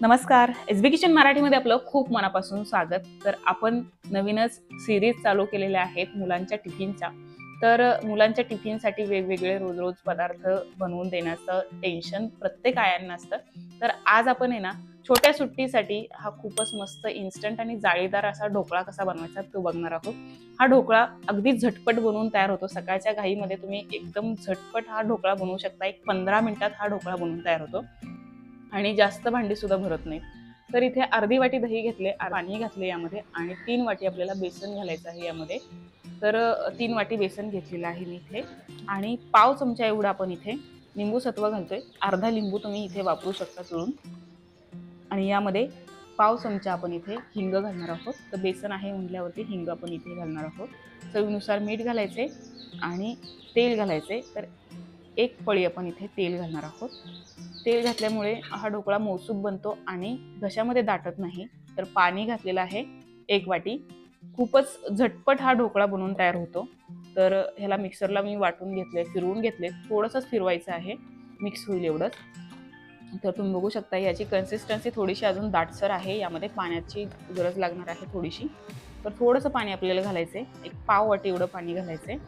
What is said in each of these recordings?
नमस्कार. एस बी किचन मराठीमध्ये आपलं खूप मनापासून स्वागत. तर आपण नवीनच सिरीज चालू केलेल्या आहेत मुलांच्या टिफिनच्या. तर मुलांच्या टिफिनसाठी वेगवेगळे रोज रोज पदार्थ बनवून देण्याचं टेन्शन प्रत्येक आयांना असतं. तर आज आपण आहे ना छोट्या सुट्टीसाठी हा खूपच मस्त इन्स्टंट आणि जाळीदार असा ढोकळा कसा बनवायचा तो बघणार आहोत. हा ढोकळा अगदी झटपट बनवून तयार होतो. सकाळच्या घाईमध्ये तुम्ही एकदम झटपट हा ढोकळा बनवू शकता. एक पंधरा मिनिटात हा ढोकळा बनवून तयार होतो. आणि जास्त भांडी सुद्धा भरत नाहीत. तर इथे अर्धी वाटी दही घेतले पाणी घातले यामध्ये आणि तीन वाटी आपल्याला बेसन घालायचं आहे यामध्ये. तर तीन वाटी बेसन घेतलेलं आहे मी इथे. आणि पाव चमचा एवढा आपण इथे लिंबू सत्व घालतोय. अर्धा लिंबू तुम्ही इथे वापरू शकता चुळून आणि यामध्ये पाव चमचा आपण इथे हिंग घालणार आहोत. तर बेसन आहे म्हटल्यावरती हिंग आपण इथे घालणार आहोत. चवीनुसार मीठ घालायचे आणि तेल घालायचे. तर एक पळी आपण इथे तेल घालणार आहोत. तेल घातल्यामुळे हा ढोकळा मौसूब बनतो आणि घशामध्ये दाटत नाही. तर पाणी घातलेलं आहे एक वाटी. खूपच झटपट हा ढोकळा बनवून तयार होतो. तर ह्याला मिक्सरला मी वाटून घेतले फिरवून घेतले थोडंसंच फिरवायचं आहे. मिक्स होईल एवढंच. तर तुम्ही बघू शकता याची कन्सिस्टन्सी थोडीशी अजून दाटसर आहे. यामध्ये पाण्याची गरज लागणार आहे थोडीशी. तर थोडंसं पाणी आपल्याला घालायचं आहे एक पाव वाटी एवढं पाणी घालायचं आहे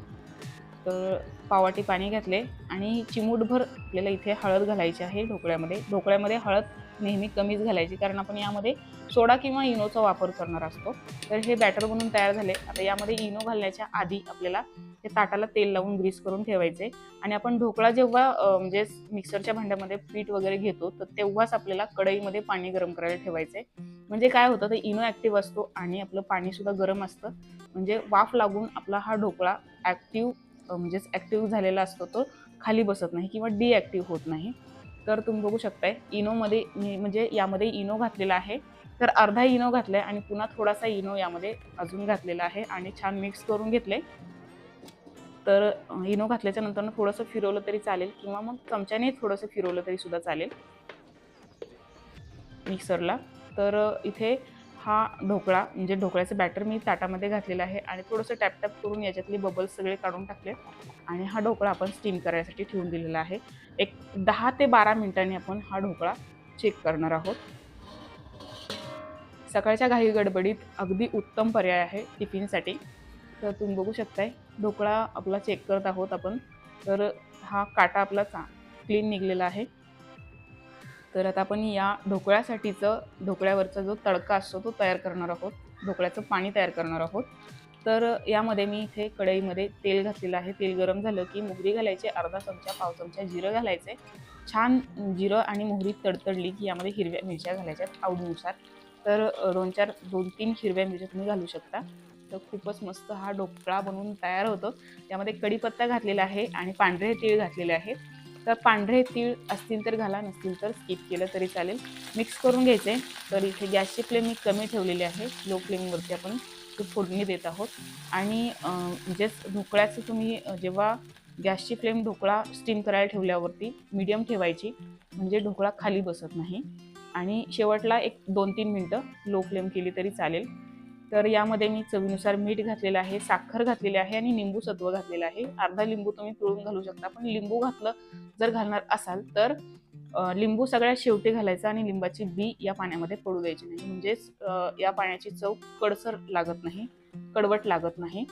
तर पावाटी पाणी घातले आणि चिमूटभर आपल्याला इथे हळद घालायची आहे ढोकळ्यामध्ये. ढोकळ्यामध्ये हळद नेहमी कमीच घालायची कारण आपण यामध्ये सोडा किंवा इनोचा वापर करणार असतो. तर हे बॅटर बनून तयार झाले. आता यामध्ये इनो घालण्याच्या आधी आपल्याला ते ताटाला तेल लावून ग्रीस करून ठेवायचे आणि आपण ढोकळा जेव्हा म्हणजे मिक्सरच्या भांड्यामध्ये पीठ वगैरे घेतो तर तेव्हाच आपल्याला कढईमध्ये पाणी गरम करायला ठेवायचे. म्हणजे काय होतं तर इनो ॲक्टिव्ह असतो आणि आपलं पाणी सुद्धा गरम असतं. म्हणजे वाफ लागून आपला हा ढोकळा ॲक्टिव्ह म्हणजेच ॲक्टिव्ह झालेला असतो तो खाली बसत नाही किंवा डिॲक्टिव्ह होत नाही. तर तुम्ही बघू शकताय इनोमध्ये मी- म्हणजे यामध्ये इनो घातलेला आहे. तर अर्धा इनो घातलाय आणि पुन्हा थोडासा इनो यामध्ये अजून घातलेला आहे आणि छान मिक्स करून घेतले तर इनो घातल्याच्या नंतर थोडंसं फिरवलं तरी चालेल किंवा मग चमच्याने थोडंसं फिरवलं तरी सुद्धा चालेल. मिक्सरला. तर इथे हा ढोकळा म्हणजे ढोकळ्याचं बॅटर मी ताटामध्ये घातलेलं आहे आणि थोडंसं टॅपटॅप करून याच्यातले बबल्स सगळे काढून टाकले आणि हा ढोकळा आपण स्टीम करायसाठी ठेवून दिलेला आहे. एक दहा ते बारा मिनिटांनी आपण हा ढोकळा चेक करणार आहोत. सकाळच्या घाई गडबडीत अगदी उत्तम पर्याय आहे टिफिनसाठी. तर तुम्ही बघू शकताय ढोकळा आपला चेक करत आहोत आपण. तर हा काटा आपला चा क्लीन निघलेला आहे. तर आता आपण या ढोकळ्यासाठीचं ढोकळ्यावरचा जो तडका असतो तो तयार करणार आहोत. ढोकळ्याचं पाणी तयार करणार आहोत. तर यामध्ये मी इथे कढईमध्ये तेल घातलेलं आहे. तेल गरम झालं की मोहरी घालायची अर्धा चमचा पाव चमचा जिरं घालायचे छान जिरं आणि मोहरी तडतडली की यामध्ये हिरव्या मिरच्या घालायच्यात आवडीनुसार. तर दोन चार दोन तीन हिरव्या मिरच्या तुम्ही घालू शकता. तर खूपच मस्त हा ढोकळा बनवून तयार होतो. त्यामध्ये कढीपत्ता घातलेला आहे आणि पांढरे तीळ घातलेले आहे. तर पांढरे तीळ असतील तर घाला नसतील तर स्किप केलं तरी चालेल. मिक्स करून घ्यायचे. तर इथे गॅसची फ्लेम मी कमी ठेवलेली आहे. लो फ्लेमवरती आपण फोडणी देत आहोत. आणि जस्ट म्हणजेच ढोकळ्याचं तुम्ही जेव्हा गॅसची फ्लेम ढोकळा स्टीम करायला ठेवल्यावरती मीडियम ठेवायची. म्हणजे ढोकळा खाली बसत नाही. आणि शेवटला एक दोन तीन मिनटं लो फ्लेम केली तरी चालेल. तर यामध्ये मी चवीनुसार मीठ घातलेलं आहे साखर घातलेली आहे आणि लिंबू सत्व घातलेलं आहे. अर्धा लिंबू तुम्ही पिळून घालू शकता पण लिंबू घातलं जर घालणार असाल तर लिंबू सगळ्यात शेवटी घालायचा आणि लिंबाची बी या पाण्यामध्ये पडू द्यायची नाही. म्हणजेच या पाण्याची चव कडसर लागत नाही कडवट लागत नाही.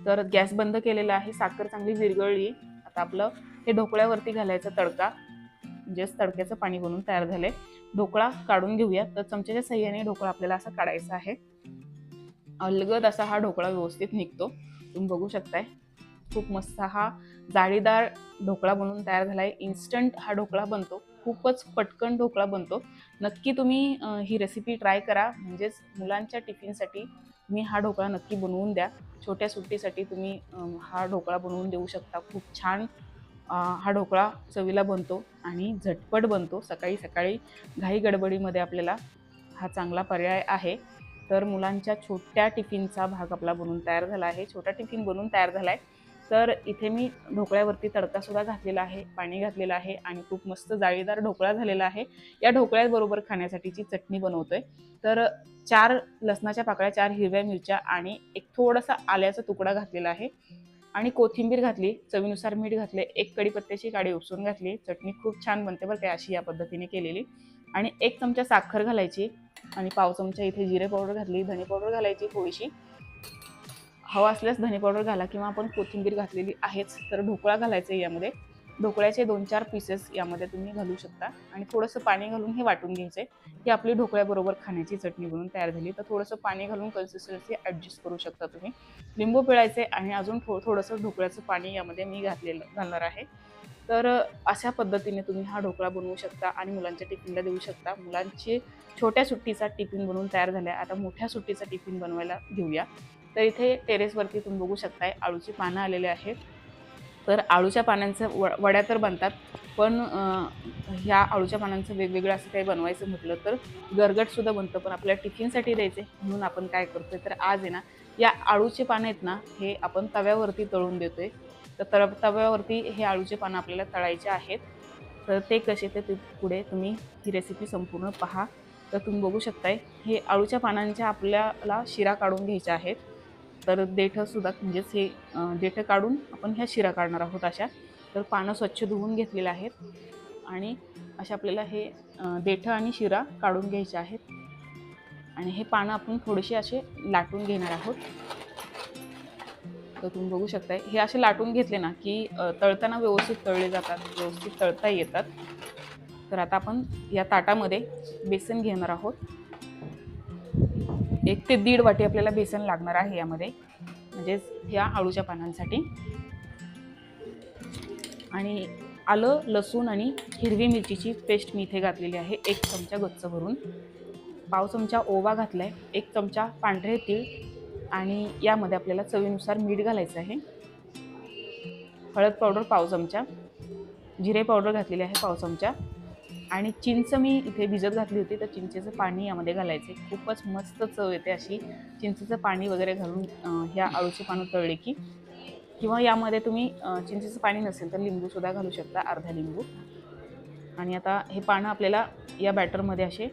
तर गॅस बंद केलेला आहे साखर चांगली विरघळली आता आपलं हे ढोकळ्यावरती घालायचं तडका म्हणजेच तडक्याचं पाणी बनवून तयार झाले ढोकळा काढून घेऊया तर चमच्याच्या सहाय्याने ढोकळा आपल्याला असा काढायचा आहे. अलगद असा हा ढोकळा व्यवस्थित निघतो. तुम्ही बघू शकताय. खूप मस्त हा जाळीदार ढोकळा बनवून तयार झालाय. इन्स्टंट हा ढोकळा बनतो. खूपच पटकन ढोकळा बनतो. नक्की तुम्ही ही रेसिपी ट्राय करा. म्हणजेच मुलांच्या टिफिनसाठी तुम्ही हा ढोकळा नक्की बनवून द्या. छोट्या सुट्टीसाठी तुम्ही हा ढोकळा बनवून देऊ शकता. खूप छान हा ढोकळा चवीला बनतो आणि झटपट बनतो. सकाळी सकाळी घाई गडबडीमध्ये आपल्याला हा चांगला पर्याय आहे. तर मुलांच्या छोट्या टिफिनचा भाग आपला बनवून तयार झाला आहे. छोटा टिफिन बनवून तयार झाला आहे. तर इथे मी ढोकळ्यावरती तडकासुद्धा घातलेला आहे पाणी घातलेलं आहे आणि खूप मस्त जाळीदार ढोकळा झालेला आहे. या ढोकळ्याबरोबर खाण्यासाठीची चटणी बनवतोय. तर चार लसणाच्या पाकळ्या चार हिरव्या मिरच्या आणि एक थोडासा आल्याचा तुकडा घातलेला आहे. आणि कोथिंबीर घातली चवीनुसार मीठ घातले एक कढीपत्त्याची काडी उपसून घातली चटणी खूप छान बनते बरं काय अशी या पद्धतीने केलेली. आणि एक चमचा साखर घालायची आणि पाव चमचा इथे जिरे पावडर घातली धने पावडर घालायची थोडीशी. हवा असल्यास धने पावडर घाला किंवा आपण कोथिंबीर घातलेली आहेच तर ढोकळा घालायचा यामध्ये. ढोकळ्याचे दोन चार पीसेस यामध्ये तुम्ही घालू शकता. आणि थोडंसं पाणी घालून हे वाटून घ्यायचं आहे ही आपली ढोकळ्याबरोबर खाण्याची चटणी बनून तयार झाली. तर थोडंसं पाणी घालून कन्सिस्टन्सी ॲडजस्ट करू शकता तुम्ही. लिंबू पिळायचे आणि अजून थो थोडंसं ढोकळ्याचं पाणी यामध्ये मी घातलेलं घालणार आहे. तर अशा पद्धतीने तुम्ही हा ढोकळा बनवू शकता आणि मुलांच्या टिफिनला देऊ शकता. मुलांची छोट्या सुट्टीचा टिफिन बनवून तयार झाला आहे आता मोठ्या सुट्टीचा टिफिन बनवायला घेऊया. तर इथे टेरेसवरती तुम्ही बघू शकताय आळूची पानं आलेले आहेत. तर आळूच्या पानांचं व वड्या तर बनतात पण ह्या आळूच्या पानांचं वेगवेगळं असं काही बनवायचं म्हटलं तर गरगटसुद्धा बनतं पण आपल्याला टिफिनसाठी द्यायचे म्हणून आपण काय करतोय तर आज आहे ना या आळूचे पानं आहेत ना हे आपण तव्यावरती तळून देतोय. तर तळ तव्यावरती हे आळूचे पानं आपल्याला तळायचे आहेत. तर ते कसे ते ते पुढे तुम्ही ही रेसिपी संपूर्ण पहा. तर तुम्ही बघू शकताय हे आळूच्या पानांच्या आपल्याला शिरा काढून घ्यायच्या आहेत. तर देठंसुद्धा म्हणजेच हे देठं काढून आपण ह्या शिरा काढणार आहोत अशा. तर पानं स्वच्छ धुवून घेतलेलं आहेत. आणि अशा आपल्याला हे देठं आणि शिरा काढून घ्यायचे आहेत. आणि हे पानं आपण थोडेसे असे लाटून घेणार आहोत. तर तुम्ही बघू शकताय हे असे लाटून घेतले ना की तळताना व्यवस्थित तळले जातात व्यवस्थित तळता येतात. तर आता आपण या ताटामध्ये बेसन घेणार आहोत. एक ते दीड वाटी आपल्याला बेसन लागणार आहे यामध्ये. म्हणजेच या आळूच्या पानांसाठी. आणि आलं लसूण आणि हिरवी मिरचीची पेस्ट मी इथे घातलेली आहे. एक चमचा गच्च भरून. पाव चमचा ओवा घातला आहे एक चमचा पांढरे तीळ आणि यामध्ये आपल्याला चवीनुसार मीठ घालायचं आहे. हळद पावडर पाव चमचा. जिरे पावडर घातलेली आहे पाव चमचा. आणि चिंच मी इथे भिजत घातली होती तर चिंचेचं पाणी यामध्ये घालायचे. खूपच मस्त चव येते अशी. चिंचेचं पाणी वगैरे घालून ह्या आळूचे पानं तळले की किंवा यामध्ये तुम्ही चिंचेचं पाणी नसेल तर लिंबूसुद्धा घालू शकता अर्धा लिंबू. आणि आता हे पानं आपल्याला या बॅटरमध्ये असे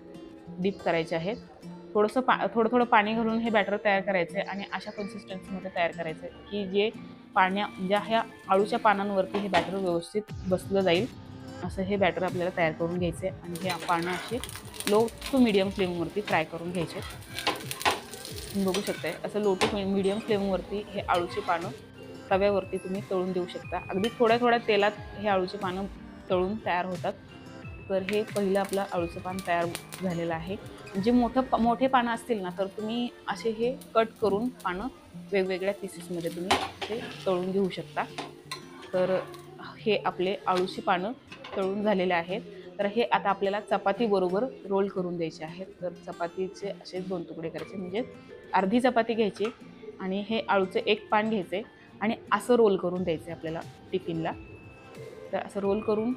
डीप करायचे आहेत. थोडंसं पा थोडं थोडं पाणी घालून हे बॅटर तयार करायचं आहे आणि अशा कन्सिस्टन्सीमध्ये तयार करायचं आहे की जे पाण्या ज्या ह्या आळूच्या पानांवरती हे बॅटर व्यवस्थित बसलं जाईल. असं हे बॅटर आपल्याला तयार करून घ्यायचं आहे. आणि हे पानं असे लो टू मिडियम फ्लेमवरती फ्राय करून घ्यायचे बघू शकताय असं लो टू मिडियम फ्लेमवरती हे आळूची पानं तव्यावरती तुम्ही तळून देऊ शकता. अगदी थोड्या थोड्या तेलात हे आळूची पानं तळून तयार होतात. तर हे पहिलं आपलं आळूचं पान तयार झालेलं आहे. जे मोठं प- मोठे पानं असतील ना तर तुम्ही असे हे कट करून पानं वेगवेगळ्या पीसेसमध्ये तुम्ही ते तळून घेऊ शकता. तर हे आपले आळूची पानं तळून झालेले आहेत. तर हे आता आपल्याला चपातीबरोबर रोल करून द्यायचे आहेत. तर चपातीचे असेच दोन तुकडे करायचे म्हणजे अर्धी चपाती घ्यायची आणि हे आळूचे एक पान घ्यायचे आणि असं रोल करून द्यायचे आपल्याला टिफिनला. तर असं रोल करून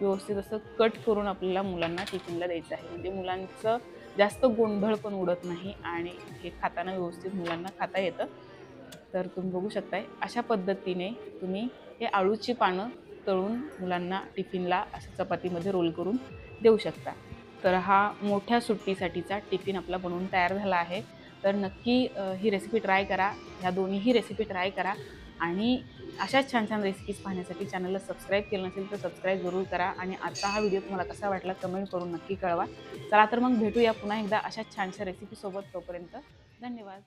व्यवस्थित असं कट करून आपल्याला मुलांना टिफिनला द्यायचं आहे. म्हणजे मुलांचं जास्त गोंधळ पण उडत नाही आणि हे खाताना व्यवस्थित मुलांना खाता येतं. तर तुम्ही बघू शकताय अशा पद्धतीने तुम्ही हे आळूची पानं तळून मुलांना टिफिनला असं चपातीमध्ये रोल करून देऊ शकता. तर हा मोठ्या सुट्टीसाठीचा टिफिन आपला बनवून तयार झाला आहे. तर नक्की ही रेसिपी ट्राय करा. ह्या दोन्हीही रेसिपी ट्राय करा. आणि अशाच छान छान रेसिपीज पाहण्यासाठी चॅनलला सबस्क्राईब केलं नसेल तर सबस्क्राईब जरूर करा. आणि आजचा हा व्हिडिओ तुम्हाला कसा वाटला कमेंट करून नक्की कळवा. चला तर मग भेटूया पुन्हा एकदा अशाच छानशा रेसिपीसोबत तोपर्यंत धन्यवाद.